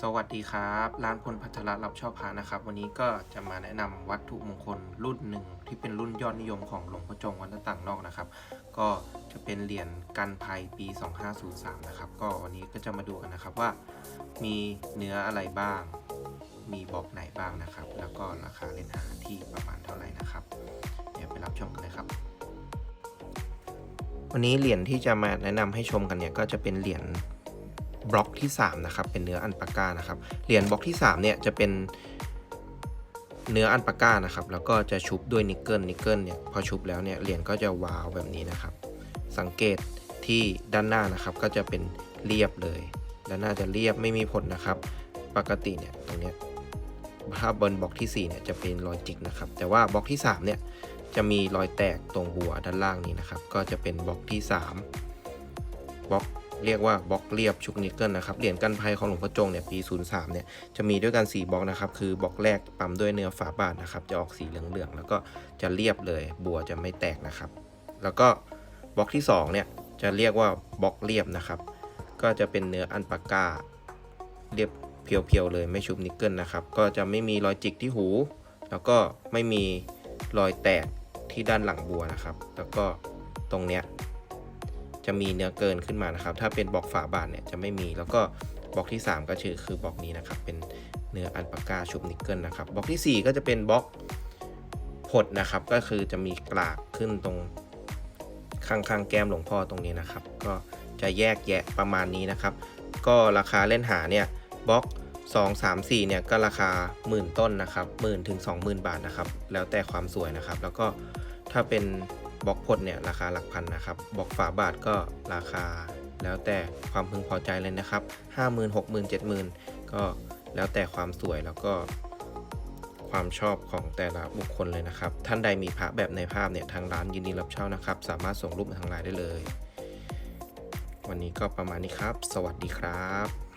สวัสดีครับ ร้านพลพัทรรับชอบพานะครับ วันนี้ก็จะมาแนะนำวัตถุมงคลรุ่นหนึ่งที่เป็นรุ่นยอดนิยมของหลวงพ่อจงวัดต่างนอกนะครับ ก็จะเป็นเหรียญกันภัยปี 2503 นะครับ ก็วันนี้ก็จะมาดูกันนะครับว่า มีเนื้ออะไรบ้าง มีบอกไหนบ้างนะครับ แล้วก็ราคาเล่นหาที่ประมาณเท่าไหร่นะครับ เดี๋ยวไปรับชมกันเลยครับ วันนี้เหรียญที่จะมาแนะนำให้ชมกันเนี่ยก็จะเป็นเหรียญ บล็อกที่3นะครับเป็นเนื้ออันปาก้านะครับเหรียญบล็อกที่3เนี่ยจะเป็นเนื้ออันปาก้านะครับแล้วก็จะชุบด้วยนิกเกิลนิกเกิลเนี่ยพอชุบแล้วเนี่ยเหรียญก็จะวาวแบบนี้นะครับ สังเกตที่ด้านหน้านะครับก็จะเป็นเรียบเลย ด้านหน้าจะเรียบไม่มีผลนะครับ ปกติเนี่ยตรงเนี้ยถ้าบนบล็อกที่4เนี่ยจะเป็นรอยจิกนะครับ แต่ว่าบล็อกที่3เนี่ยจะมีรอยแตกตรงหัวด้านล่างนี้นะครับ ก็จะเป็นบล็อกที่ 3บล็อก เรียกว่าบล็อกเรียบชุกนิกเกิลนะครับเหรียญกันภัยของหลวงพ่อจงเนี่ยปี 03เนี่ยจะมีด้วยกัน 4บล็อกนะครับคือบล็อกแรกปั๊มด้วยเนื้อฝาบาทนะครับจะออกสีเหลืองๆแล้วก็จะเรียบเลยบัวจะไม่แตกนะครับ แล้วก็บล็อกที่2เนี่ยจะเรียกว่าบล็อกเรียบนะครับ ก็จะเป็นเนื้ออันปาก้าเรียบเพียวๆเลยไม่ชุบนิกเกิลนะครับก็จะไม่มีรอยจิกที่หู แล้วก็ไม่มีรอยแตกที่ด้านหลังบัวนะครับ แล้วก็ตรงเนี้ย จะมีเนื้อเกินขึ้นมานะครับ ถ้าเป็นบล็อกฝาบาทเนี่ยจะไม่มี แล้วก็บล็อกที่ 3 ก็คือคือบล็อกนี้นะครับ เป็นเนื้ออันปาก้าชุบนิกเกิลนะครับ บล็อกที่ 4 ก็จะเป็นบล็อกผดนะครับ ก็คือจะมีกลากขึ้นตรงข้างๆแก้มหลวงพ่อตรงนี้นะครับ ก็จะแยกแยะประมาณนี้นะครับ ก็ราคาเล่นหาเนี่ยบล็อก2 3 4เนี่ยก็ราคาหมื่นต้นนะครับหมื่นถึง20,000 บาทนะครับ แล้วแต่ความสวยนะครับ แล้วก็ถ้าเป็น บล็อกพดเนี่ยราคาหลักพันนะครับบล็อกฝาบาทก็ราคา แล้วแต่ความพึงพอใจเลยนะครับ50,000 60,000 70,000ก็แล้วแต่ความสวยแล้วก็ความชอบของแต่ละบุคคลเลยนะครับ ท่านใดมีพระแบบในภาพเนี่ยทางร้านยินดีรับเช่านะครับ สามารถส่งรูปมาทางไลน์ได้เลย วันนี้ก็ประมาณนี้ครับ สวัสดีครับ